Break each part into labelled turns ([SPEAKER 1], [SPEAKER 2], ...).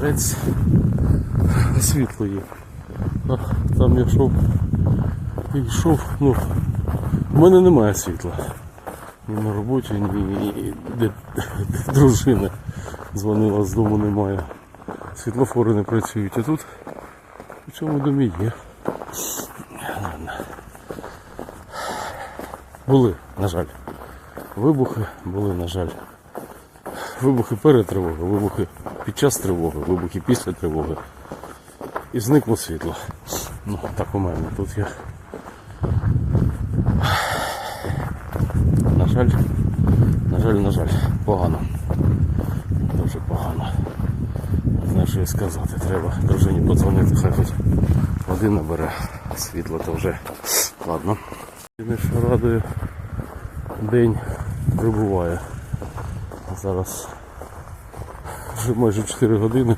[SPEAKER 1] Озерець. Світло є. А, Там я йшов. Йшов, ну, в мене немає світла. Ні на роботі, ні де, де дружина дзвонила з дому немає. Світлофори не працюють, а тут у цьому домі є. Були, на жаль. Вибухи були, на жаль. Вибухи перед вибухи під час тривоги, вибухи після тривоги. І зникло світло. Ну, так у мене. Тут я. На жаль, на жаль, на жаль, погано. Дуже погано. Не знаю, що і сказати. Треба дружині подзвонити, хай хоч води набере світло, то вже ладно. Що радує, день прибуває. Зараз вже майже 4 години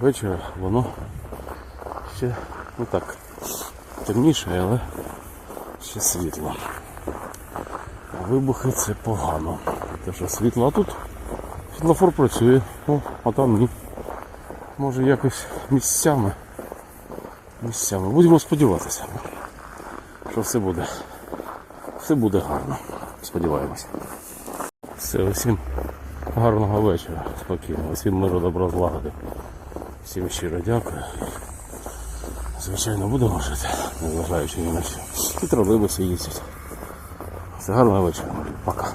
[SPEAKER 1] вечора, воно ще ну так темніше, але ще світло. Вибухи це погано. Те, що світло, а тут світлофор працює, ну, а там ні. Може якось місцями. Місцями. Будемо сподіватися, що все буде. Все буде гарно. Сподіваємось. Все, усім гарного вечора. Спокійно. Усім миру, добро, злагоди. Всім щиро дякую. Звичайно, будемо жити, незважаючи ні на що. І тролейбуси їздять. Гарного вечора. Пока.